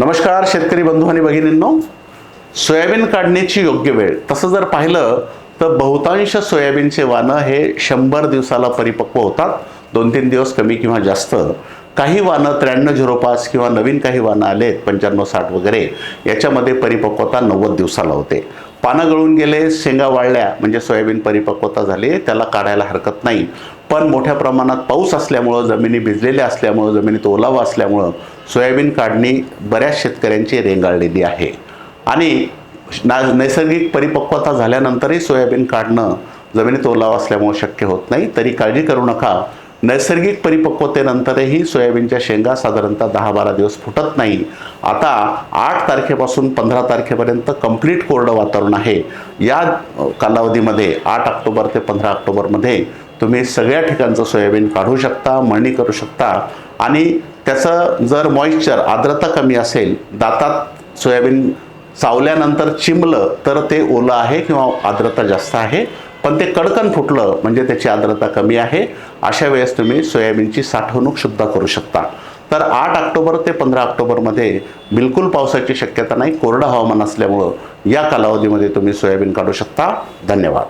नमस्कार शेतकरी बंधू आणि भगिनींनो. सोयाबीन काढण्याची योग्य वेळ. तसं जर पाहिलं तर बहुतांश सोयाबीनचे वाणं हे शंभर दिवसाला परिपक्व होतात. दोन तीन दिवस कमी किंवा जास्त. काही वाणं त्र्याण्णव झिरो पाच किंवा नवीन काही वाणं आलेत पंच्याण्णव साठ वगैरे याच्यामध्ये परिपक्वता नव्वद दिवसाला होते. पानं गळून गेले शेंगा वाळल्या म्हणजे सोयाबीन परिपक्वता झाली त्याला काढायला हरकत नाही. पण मोठ्या प्रमाणात पाऊस असल्यामुळं जमिनी भिजलेल्या असल्यामुळं जमिनीत ओलावा असल्यामुळं सोयाबीन काढणी बऱ्याच शेतकऱ्यांची रेंगाळलेली आहे. आणि ना नैसर्गिक परिपक्वता झाल्यानंतरही सोयाबीन काढणं जमिनीत ओलावा असल्यामुळं शक्य होत नाही. तरी काळजी करू नका. नैसर्गिक परिपक्वतेनंतरही सोयाबीनच्या शेंगा साधारणतः दहा बारा दिवस फुटत नाही. आता आठ तारखेपासून पंधरा तारखेपर्यंत कंप्लीट कोरडं वातावरण आहे. या कालावधीमध्ये आठ ऑक्टोबर ते पंधरा ऑक्टोबरमध्ये तुम्ही सगळ्या ठिकाणचं सोयाबीन काढू शकता मळणी करू शकता आणि त्याचं जर मॉइश्चर आर्द्रता कमी असेल दातात सोयाबीन चावल्यानंतर चिमलं तर ते ओलं आहे किंवा आर्द्रता जास्त आहे. पण ते कडकन फुटलं म्हणजे त्याची आर्द्रता कमी आहे. अशा वेळेस तुम्ही सोयाबीनची साठवणूक सुद्धा करू शकता. तर आठ ऑक्टोबर ते पंधरा ऑक्टोबरमध्ये बिलकुल पावसाची शक्यता नाही. कोरडं हवामान असल्यामुळं या कालावधीमध्ये तुम्ही सोयाबीन काढू शकता. धन्यवाद.